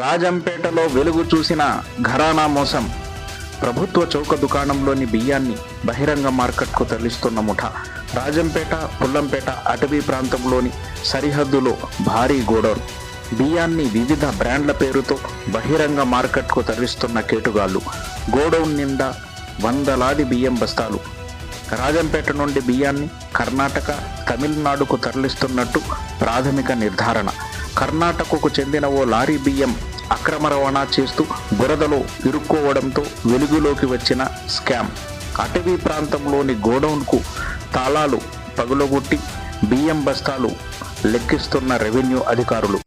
రాజంపేటలో వెలుగు చూసిన ఘరానా మోసం. ప్రభుత్వ చౌక దుకాణంలోని బియ్యాన్ని బహిరంగ మార్కెట్కు తరలిస్తున్న ముఠా. రాజంపేట పుల్లంపేట అటవీ ప్రాంతంలోని సరిహద్దులో భారీ గోడౌన్. బియ్యాన్ని వివిధ బ్రాండ్ల పేరుతో బహిరంగ మార్కెట్కు తరలిస్తున్న కేటుగాళ్ళు గోడౌన్ నిండా వందలాది బియ్యం బస్తాలు. రాజంపేట నుండి బియ్యాన్ని కర్ణాటక తమిళనాడుకు తరలిస్తున్నట్టు ప్రాథమిక నిర్ధారణ. కర్ణాటకకు చెందిన ఓ లారీ బియ్యం అక్రమ రవాణా చేస్తూ బురదలో ఇరుక్కోవడంతో వెలుగులోకి వచ్చిన స్కామ్. అటవీ ప్రాంతంలోని గోడౌన్కు తాళాలు పగులగొట్టి బియ్యం బస్తాలు లెక్కిస్తున్న రెవెన్యూ అధికారులు.